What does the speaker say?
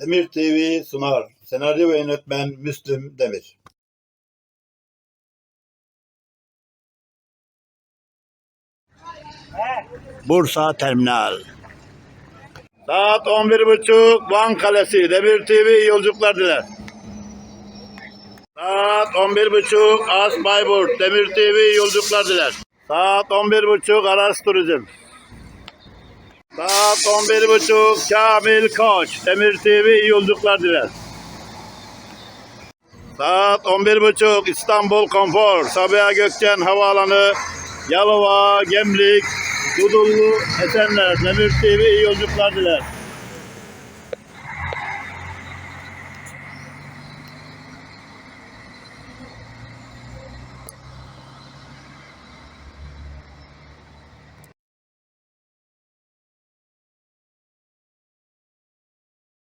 Demir TV sunar. Senaryo ve yönetmen Müslüm Demir. Bursa Terminal. Saat 11.30 Van Kalesi. Demir TV yolculuklar diler. Saat 11.30 As Bayburt. Demir TV yolculuklar diler. Saat 11.30 Aras Turizm. Saat 11.30 Kamil Koç. Demir TV iyi yolculuklar diler. Saat 11.30 İstanbul Konfor. Sabiha Gökçen Havaalanı. Yalova, Gemlik, Dudullu, Esenler. Demir TV iyi yolculuklar diler.